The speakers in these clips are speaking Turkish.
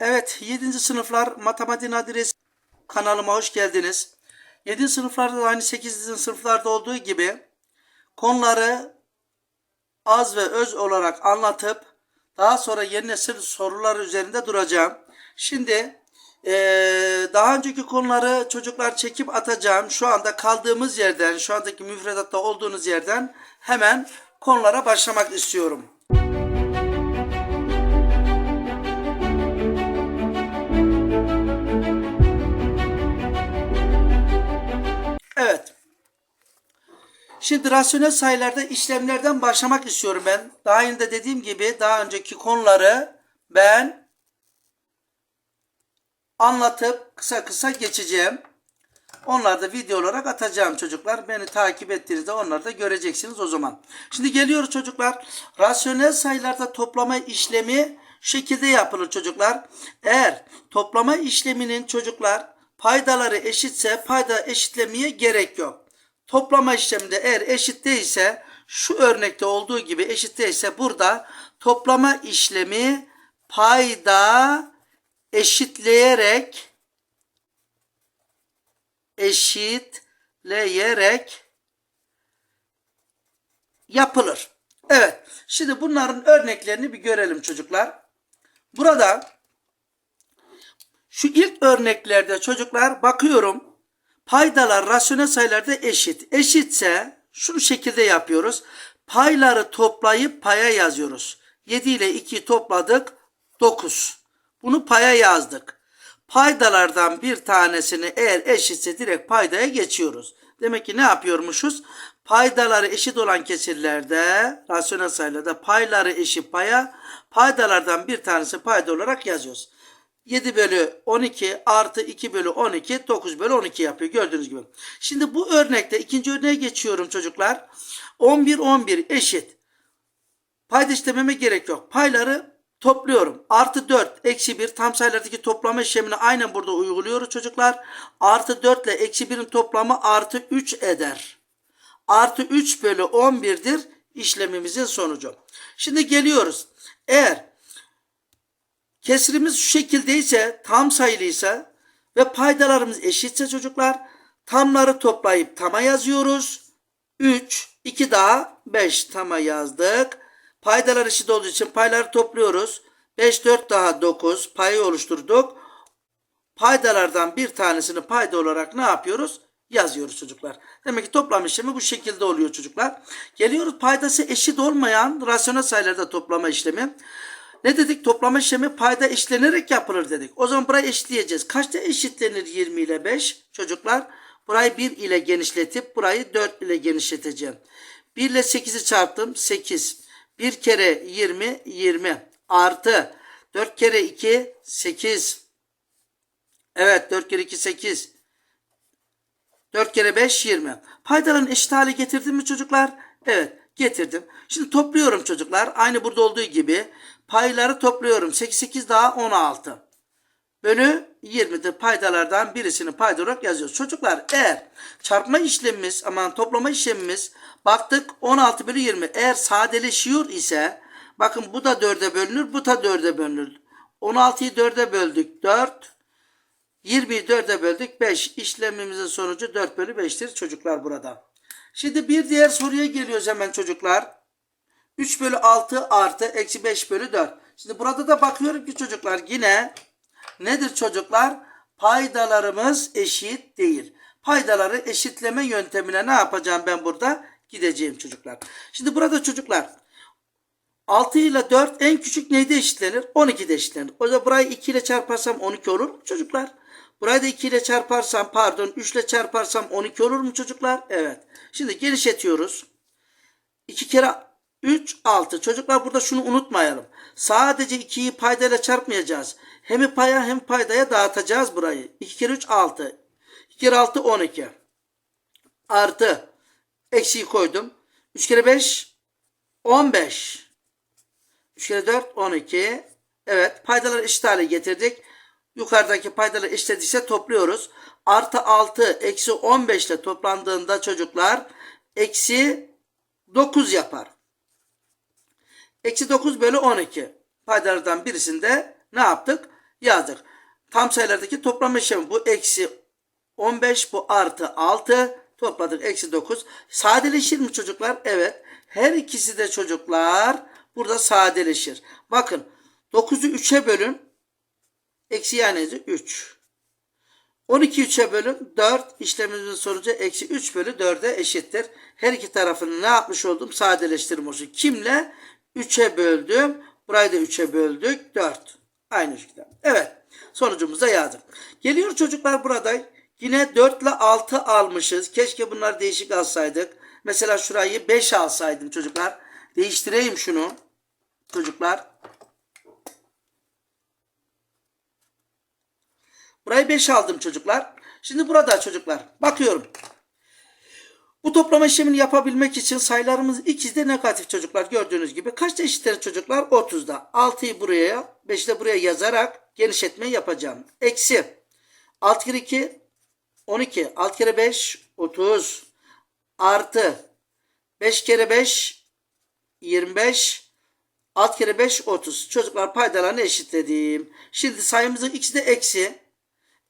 Evet 7. sınıflar matematik adres kanalıma hoş geldiniz. 7. sınıflarda da aynı 8. sınıflarda olduğu gibi konuları az ve öz olarak anlatıp daha sonra yeni nesil sorular üzerinde duracağım. Şimdi eee, daha önceki konuları çocuklar çekip atacağım. Şu anda kaldığımız yerden, şu andaki müfredatta olduğunuz yerden hemen konulara başlamak istiyorum. Şimdi rasyonel sayılarda işlemlerden başlamak istiyorum ben. Daha önce de dediğim gibi daha önceki konuları ben anlatıp kısa kısa geçeceğim. Onları da video olarak atacağım çocuklar. Beni takip ettiğinizde onları da göreceksiniz o zaman. Şimdi geliyoruz çocuklar. Rasyonel sayılarda toplama işlemi şekilde yapılır çocuklar. Eğer toplama işleminin çocuklar paydaları eşitse payda eşitlemeye gerek yok. Toplama işleminde eğer eşit değilse şu örnekte olduğu gibi eşit değilse burada toplama işlemi payda eşitleyerek eşitleyerek yapılır. Evet. Şimdi bunların örneklerini bir görelim çocuklar. Burada şu ilk örneklerde çocuklar bakıyorum. Paydalar rasyonel sayılarda eşit. Eşitse şu şekilde yapıyoruz. Payları toplayıp paya yazıyoruz. 7 ile 2'yi topladık 9. Bunu paya yazdık. Paydalardan bir tanesini eğer eşitse direkt paydaya geçiyoruz. Demek ki ne yapıyormuşuz? Paydaları eşit olan kesirlerde rasyonel sayılarda payları eşit paya paydalardan bir tanesi payda olarak yazıyoruz. 7 bölü 12 artı 2 bölü 12 9 bölü 12 yapıyor gördüğünüz gibi. Şimdi bu örnekte ikinci örneğe geçiyorum çocuklar. 11 11 eşit. Payda işlememe gerek yok. Payları topluyorum. Artı 4 eksi 1 tam sayılardaki toplama işlemini aynen burada uyguluyoruz çocuklar. Artı 4 ile eksi 1'in toplamı artı 3 eder. Artı 3 bölü 11'dir işlemimizin sonucu. Şimdi geliyoruz. Eğer kesrimiz şu şekildeyse tam sayılıysa ve paydalarımız eşitse çocuklar tamları toplayıp tama yazıyoruz. 3, 2 daha 5 tama yazdık. Paydalar eşit olduğu için payları topluyoruz. 5, 4 daha 9 payı oluşturduk. Paydalardan bir tanesini payda olarak ne yapıyoruz? Yazıyoruz çocuklar. Demek ki toplam işlemi bu şekilde oluyor çocuklar. Geliyoruz paydası eşit olmayan rasyonel sayılarda toplama işlemi. Ne dedik? Toplama işlemi payda eşitlenerek yapılır dedik. O zaman burayı eşitleyeceğiz. Kaçta eşitlenir 20 ile 5? Çocuklar burayı 1 ile genişletip burayı 4 ile genişleteceğim. 1 ile 8'i çarptım 8. 1 kere 20 20 artı 4 kere 2 8. Evet 4 kere 2 8. 4 kere 5 20. Paydaların eşit hale getirdim mi çocuklar? Evet getirdim. Şimdi topluyorum çocuklar. Aynı burada olduğu gibi. Payları topluyorum. 8 8 daha 16. Bölü 20'dir. Paydalardan birisini payda olarak yazıyoruz. Çocuklar eğer çarpma işlemimiz aman toplama işlemimiz baktık 16 bölü 20 eğer sadeleşiyor ise bakın bu da 4'e bölünür bu da 4'e bölünür. 16'yı 4'e böldük 4 20'yi 4'e böldük 5. İşlemimizin sonucu 4 bölü 5'tir çocuklar burada. Şimdi bir diğer soruya geliyoruz hemen çocuklar. 3 bölü 6 artı eksi 5 bölü 4. Şimdi burada da bakıyorum ki çocuklar yine nedir çocuklar? Paydalarımız eşit değil. Paydaları eşitleme yöntemine ne yapacağım ben burada? Gideceğim çocuklar. Şimdi burada çocuklar 6 ile 4 en küçük neyde eşitlenir? 12'de eşitlenir. O zaman burayı 2 ile çarparsam 12 olur mu çocuklar? Burayı da 2 ile çarparsam pardon 3 ile çarparsam 12 olur mu çocuklar? Evet. Şimdi genişletiyoruz. 2 kere 3 6. Çocuklar burada şunu unutmayalım. Sadece 2'yi paydayla çarpmayacağız. Hem paya hem paydaya dağıtacağız burayı. 2 kere 3 6. 2 kere 6 12. Artı. Eksiği koydum. 3 kere 5 15. 3 kere 4 12. Evet paydaları eşit hale getirdik. Yukarıdaki paydaları eşitlediyse topluyoruz. Artı 6 eksi 15 ile toplandığında çocuklar eksi 9 yapar. Eksi 9 bölü 12. Paydalardan birisinde ne yaptık? yazdık. Tam sayılardaki toplam işlemi bu eksi 15 bu artı 6 topladık eksi 9. Sadeleşir mi çocuklar? Evet. Her ikisi de çocuklar burada sadeleşir. Bakın 9'u 3'e bölün. Eksi yani 3. 12 3'e bölün 4 işlemimizin sonucu eksi 3 bölü 4'e eşittir. Her iki tarafını ne yapmış oldum? Sadeleştirme olsun. Kimle? 3'e böldüm. Burayı da 3'e böldük. 4. Aynı şekilde. Evet. Sonucumuza yazdık. Geliyor çocuklar burada. Yine 4 ile 6 almışız. Keşke bunlar değişik alsaydık. Mesela şurayı 5 alsaydım çocuklar. Değiştireyim şunu. Çocuklar. Burayı 5 aldım çocuklar. Şimdi burada çocuklar bakıyorum. Bu toplama işlemini yapabilmek için sayılarımız ikizde negatif çocuklar gördüğünüz gibi. Kaçta eşittir çocuklar? 30'da. 6'yı buraya 5'i de buraya yazarak genişletme yapacağım. Eksi 6 kere 2 12. 6 kere 5 30. Artı 5 kere 5 25. 6 kere 5 30. Çocuklar paydalarını eşitledim. Şimdi sayımızın ikisi de eksi.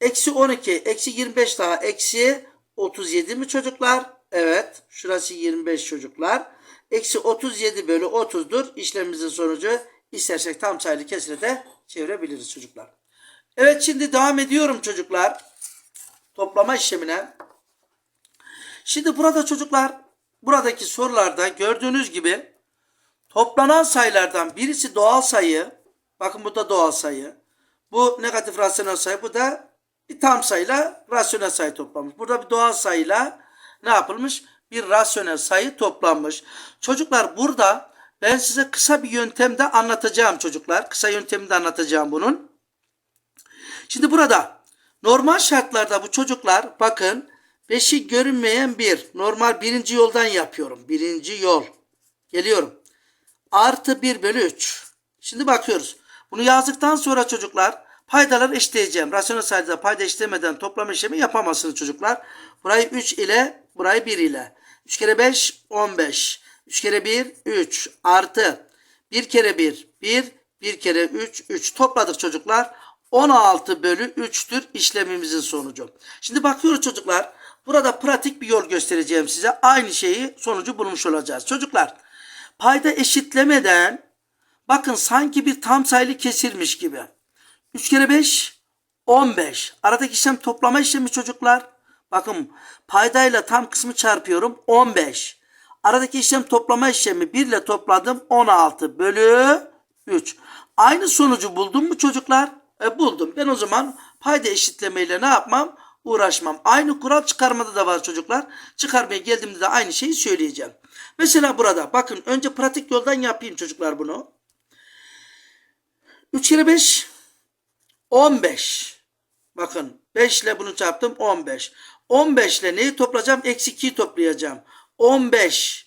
Eksi 12, eksi 25 daha eksi 37 mi çocuklar? Evet. Şurası 25 çocuklar. Eksi 37 bölü 30'dur. İşlemimizin sonucu istersek tam sayılı kesire de çevirebiliriz çocuklar. Evet şimdi devam ediyorum çocuklar. Toplama işlemine. Şimdi burada çocuklar buradaki sorularda gördüğünüz gibi toplanan sayılardan birisi doğal sayı. Bakın bu da doğal sayı. Bu negatif rasyonel sayı. Bu da bir tam sayıyla rasyonel sayı toplanmış. Burada bir doğal sayıyla ne yapılmış? Bir rasyonel sayı toplanmış. Çocuklar burada ben size kısa bir yöntemde anlatacağım çocuklar. Kısa yönteminde anlatacağım bunun. Şimdi burada normal şartlarda bu çocuklar bakın beşi görünmeyen bir normal birinci yoldan yapıyorum. Birinci yol. Geliyorum. Artı 1 bölü 3. Şimdi bakıyoruz. Bunu yazdıktan sonra çocuklar paydaları eşitleyeceğim. Rasyonel sayıda payda eşitlemeden toplam işlemi yapamazsınız çocuklar. Burayı 3 ile burayı 1 ile. 3 kere 5 15. 3 kere 1 3 artı 1 kere 1 1 1 kere 3 3 topladık çocuklar. 16 bölü 3'tür işlemimizin sonucu. Şimdi bakıyoruz çocuklar. Burada pratik bir yol göstereceğim size. Aynı şeyi sonucu bulmuş olacağız. Çocuklar payda eşitlemeden bakın sanki bir tam sayılı kesirmiş gibi. 3 kere 5 15. Aradaki işlem toplama işlemi çocuklar. Bakın paydayla tam kısmı çarpıyorum 15. Aradaki işlem toplama işlemi 1 ile topladım 16 bölü 3. Aynı sonucu buldum mu çocuklar? E, buldum. Ben o zaman payda eşitlemeyle ne yapmam? Uğraşmam. Aynı kural çıkarmada da var çocuklar. Çıkarmaya geldiğimde de aynı şeyi söyleyeceğim. Mesela burada bakın önce pratik yoldan yapayım çocuklar bunu. 3 kere 5 15. Bakın 5 ile bunu çarptım 15. 15 ile neyi toplayacağım? Eksi 2'yi toplayacağım. 15.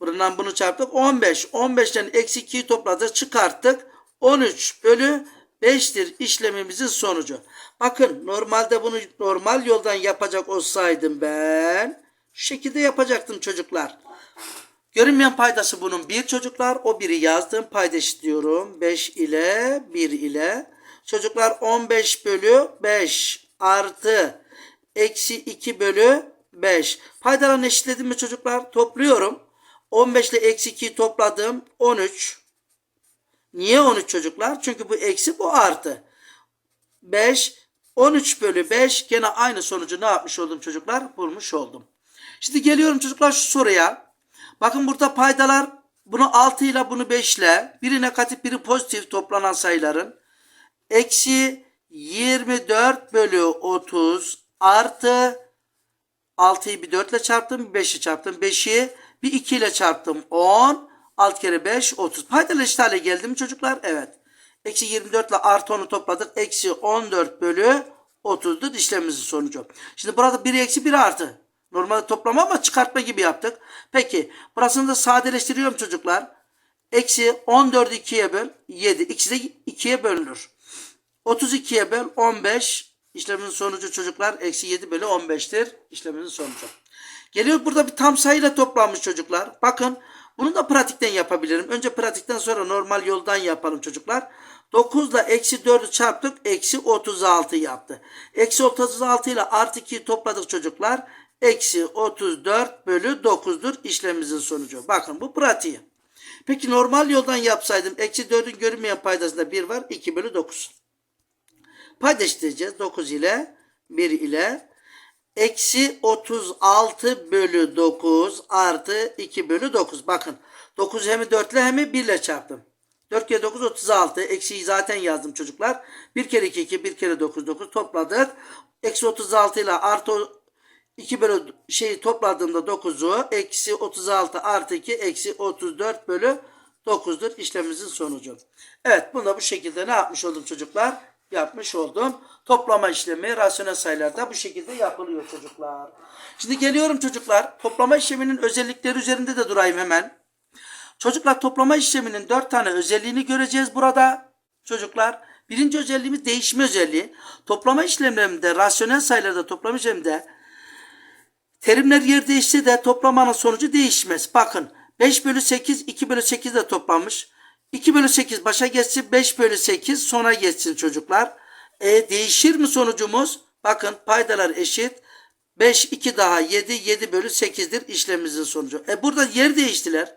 Buradan bunu çarptık. 15. 15 ile eksi 2'yi topladık. Çıkarttık. 13 bölü 5'tir işlemimizin sonucu. Bakın normalde bunu normal yoldan yapacak olsaydım ben şu şekilde yapacaktım çocuklar. Görünmeyen paydası bunun bir çocuklar. O biri yazdım. Payda eşitliyorum. 5 ile 1 ile. Çocuklar 15 bölü 5 artı eksi 2 bölü 5. Paydalarını eşitledim mi çocuklar? Topluyorum. 15 ile eksi 2'yi topladım. 13. Niye 13 çocuklar? Çünkü bu eksi bu artı. 5 13 bölü 5 gene aynı sonucu ne yapmış oldum çocuklar? Bulmuş oldum. Şimdi geliyorum çocuklar şu soruya. Bakın burada paydalar bunu 6 ile bunu 5 ile biri negatif biri pozitif toplanan sayıların eksi 24 bölü 30 artı 6'yı bir 4 ile çarptım. Bir 5'i çarptım. 5'i bir 2 ile çarptım. 10. 6 kere 5 30. Paydalı eşit hale geldi mi çocuklar? Evet. Eksi 24 ile artı 10'u topladık. Eksi 14 bölü 30'dur işlemimizin sonucu. Şimdi burada 1 eksi 1 artı. Normalde toplama ama çıkartma gibi yaptık. Peki burasını da sadeleştiriyorum çocuklar. Eksi 14'ü 2'ye böl 7. İkisi de 2'ye bölünür. 32'ye böl 15. İşlemin sonucu çocuklar eksi 7 bölü 15'tir. İşlemimizin sonucu. Geliyor burada bir tam sayıyla toplanmış çocuklar. Bakın Bunu da pratikten yapabilirim. Önce pratikten sonra normal yoldan yapalım çocuklar. 9 ile eksi 4'ü çarptık. Eksi 36 yaptı. Eksi 36 ile artı 2'yi topladık çocuklar. Eksi 34 bölü 9'dur işlemimizin sonucu. Bakın bu pratiği. Peki normal yoldan yapsaydım eksi 4'ün görünmeyen paydasında 1 var. 2 bölü 9. Paydaştıracağız 9 ile 1 ile eksi 36 bölü 9 artı 2 bölü 9. Bakın 9 hem 4 ile hem 1 ile çarptım. 4 kere 9 36. Eksiyi zaten yazdım çocuklar. 1 kere 2 2 1 kere 9 9 topladık. Eksi 36 ile artı 2 bölü şeyi topladığımda 9'u eksi 36 artı 2 eksi 34 bölü 9'dur işlemimizin sonucu. Evet bunu da bu şekilde ne yapmış oldum çocuklar? Yapmış oldum. Toplama işlemi rasyonel sayılarda bu şekilde yapılıyor çocuklar. Şimdi geliyorum çocuklar. Toplama işleminin özellikleri üzerinde de durayım hemen. Çocuklar toplama işleminin dört tane özelliğini göreceğiz burada. Çocuklar birinci özelliğimiz değişme özelliği. Toplama işlemlerinde rasyonel sayılarda toplama işleminde terimler yer değişse de toplamanın sonucu değişmez. Bakın 5 bölü 8 2 bölü 8 de toplanmış. 2 bölü 8 başa geçsin 5 bölü 8 sona geçsin çocuklar. E, değişir mi sonucumuz? Bakın paydalar eşit. 5 2 daha 7 7 bölü 8'dir işlemimizin sonucu. E burada yer değiştiler.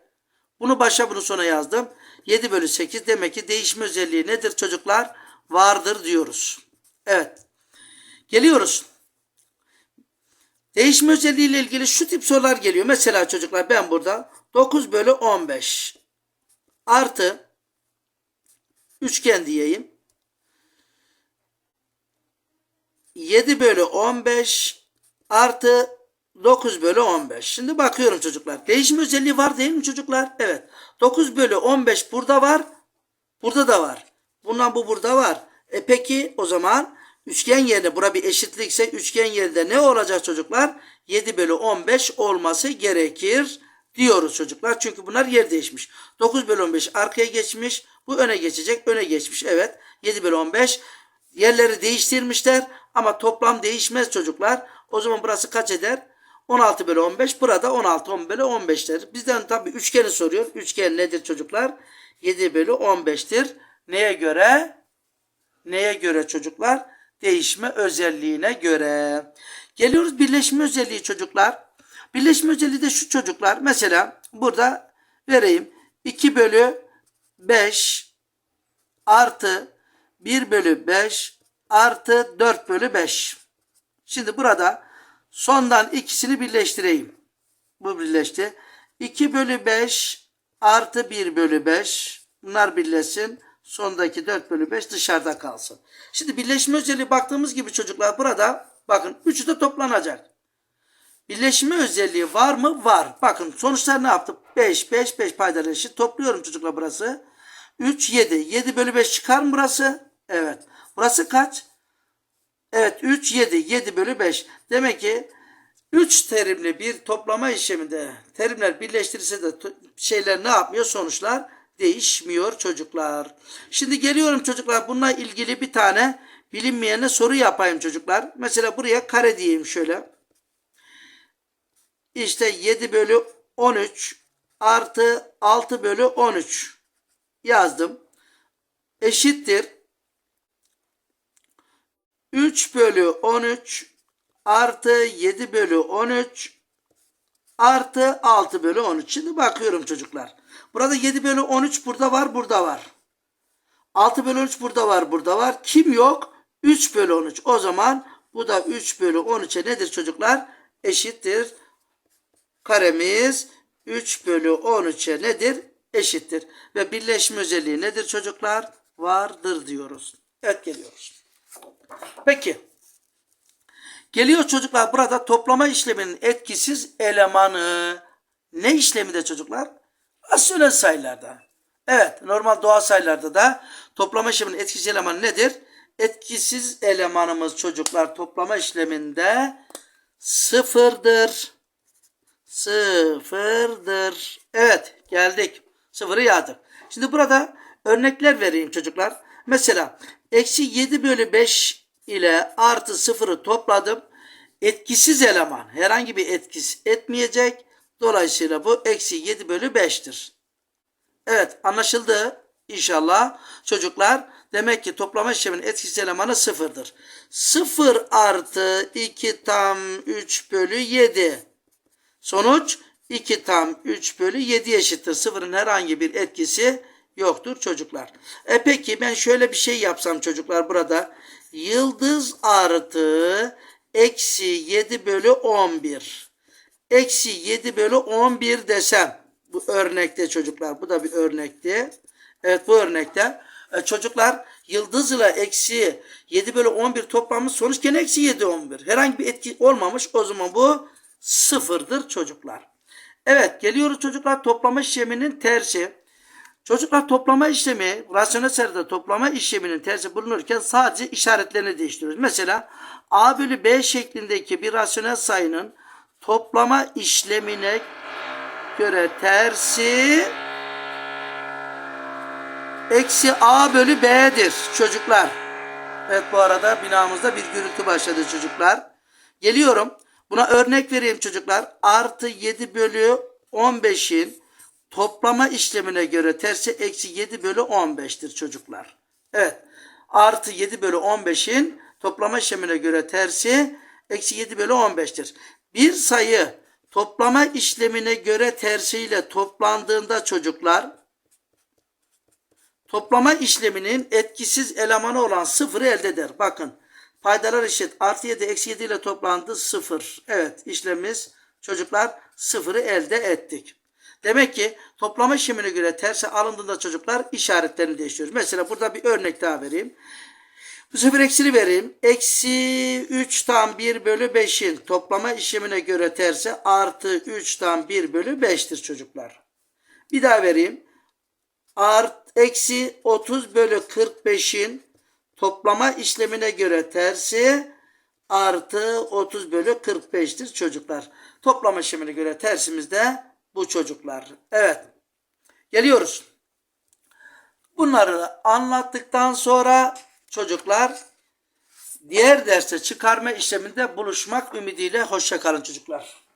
Bunu başa bunu sona yazdım. 7 bölü 8 demek ki değişme özelliği nedir çocuklar? Vardır diyoruz. Evet. Geliyoruz. Değişme özelliği ile ilgili şu tip sorular geliyor. Mesela çocuklar ben burada 9 bölü 15 artı üçgen diyeyim. 7 bölü 15 artı 9 bölü 15. Şimdi bakıyorum çocuklar. Değişim özelliği var değil mi çocuklar? Evet. 9 bölü 15 burada var. Burada da var. Bundan bu burada var. E peki o zaman üçgen yerine bura bir eşitlikse üçgen yerinde ne olacak çocuklar? 7 bölü 15 olması gerekir diyoruz çocuklar. Çünkü bunlar yer değişmiş. 9 bölü 15 arkaya geçmiş. Bu öne geçecek. Öne geçmiş. Evet. 7 bölü 15 yerleri değiştirmişler. Ama toplam değişmez çocuklar. O zaman burası kaç eder? 16 bölü 15. Burada 16 10 bölü 15'tir. Bizden tabi üçgeni soruyor. Üçgen nedir çocuklar? 7 bölü 15'tir. Neye göre? Neye göre çocuklar? Değişme özelliğine göre. Geliyoruz birleşme özelliği çocuklar. Birleşme özelliği de şu çocuklar. Mesela burada vereyim. 2 bölü 5 artı 1 bölü 5 artı 4 bölü 5. Şimdi burada sondan ikisini birleştireyim. Bu birleşti. 2 bölü 5 artı 1 bölü 5. Bunlar birleşsin. Sondaki 4 bölü 5 dışarıda kalsın. Şimdi birleşme özelliği baktığımız gibi çocuklar burada bakın üçü de toplanacak. Birleşme özelliği var mı? Var. Bakın sonuçlar ne yaptı? 5, 5, 5 paydaları eşit. Topluyorum çocuklar burası. 3, 7. 7 bölü 5 çıkar mı burası? Evet. Burası kaç? Evet 3, 7. 7 bölü 5. Demek ki 3 terimli bir toplama işleminde terimler birleştirirse de şeyler ne yapmıyor? Sonuçlar değişmiyor çocuklar. Şimdi geliyorum çocuklar bununla ilgili bir tane bilinmeyene soru yapayım çocuklar. Mesela buraya kare diyeyim şöyle. İşte 7 bölü 13 artı 6 bölü 13 yazdım. Eşittir. 3 bölü 13 artı 7 bölü 13 artı 6 bölü 13. Şimdi bakıyorum çocuklar. Burada 7 bölü 13 burada var burada var. 6 bölü 13 burada var burada var. Kim yok? 3 bölü 13. O zaman bu da 3 bölü 13'e nedir çocuklar? Eşittir. Karemiz 3 bölü 13'e nedir? Eşittir. Ve birleşme özelliği nedir çocuklar? Vardır diyoruz. Evet geliyoruz. Peki. Geliyor çocuklar burada toplama işleminin etkisiz elemanı. Ne işlemi de çocuklar? Rasyonel sayılarda. Evet normal doğal sayılarda da toplama işleminin etkisiz elemanı nedir? Etkisiz elemanımız çocuklar toplama işleminde sıfırdır. Sıfırdır. Evet geldik. Sıfırı yazdık. Şimdi burada örnekler vereyim çocuklar. Mesela eksi 7 bölü 5 ile artı sıfırı topladım. Etkisiz eleman herhangi bir etkisi etmeyecek. Dolayısıyla bu eksi 7 bölü 5'tir. Evet anlaşıldı inşallah çocuklar. Demek ki toplama işleminin etkisiz elemanı sıfırdır. 0 artı 2 tam 3 bölü 7. Sonuç 2 tam 3 bölü 7 eşittir. Sıfırın herhangi bir etkisi yoktur çocuklar. E peki ben şöyle bir şey yapsam çocuklar burada. Yıldız artı eksi 7 bölü 11. Eksi 7 bölü 11 desem. Bu örnekte çocuklar. Bu da bir örnekti. Evet bu örnekte. E, çocuklar yıldız ile eksi 7 bölü 11 toplamı sonuç gene eksi 7 11. Herhangi bir etki olmamış. O zaman bu sıfırdır çocuklar. Evet geliyoruz çocuklar toplama işleminin tersi. Çocuklar toplama işlemi, rasyonel sayıda toplama işleminin tersi bulunurken sadece işaretlerini değiştiriyoruz. Mesela a bölü b şeklindeki bir rasyonel sayının toplama işlemine göre tersi eksi a bölü b'dir çocuklar. Evet bu arada binamızda bir gürültü başladı çocuklar. Geliyorum. Buna örnek vereyim çocuklar. Artı 7 bölü 15'in toplama işlemine göre tersi eksi 7 bölü 15'tir çocuklar. Evet. Artı 7 bölü 15'in toplama işlemine göre tersi eksi 7 bölü 15'tir. Bir sayı toplama işlemine göre tersiyle toplandığında çocuklar toplama işleminin etkisiz elemanı olan sıfırı elde eder. Bakın paydalar eşit artı 7 eksi 7 ile toplandı sıfır. Evet işlemimiz çocuklar sıfırı elde ettik. Demek ki toplama işlemine göre tersi alındığında çocuklar işaretlerini değiştiriyoruz. Mesela burada bir örnek daha vereyim. Bu sefer eksili vereyim. Eksi 3 tam 1 bölü 5'in toplama işlemine göre tersi artı 3 tam 1 bölü 5'tir çocuklar. Bir daha vereyim. Art, eksi 30 bölü 45'in toplama işlemine göre tersi artı 30 bölü 45'tir çocuklar. Toplama işlemine göre tersimiz de bu çocuklar. Evet. Geliyoruz. Bunları anlattıktan sonra çocuklar diğer derste çıkarma işleminde buluşmak ümidiyle hoşça kalın çocuklar.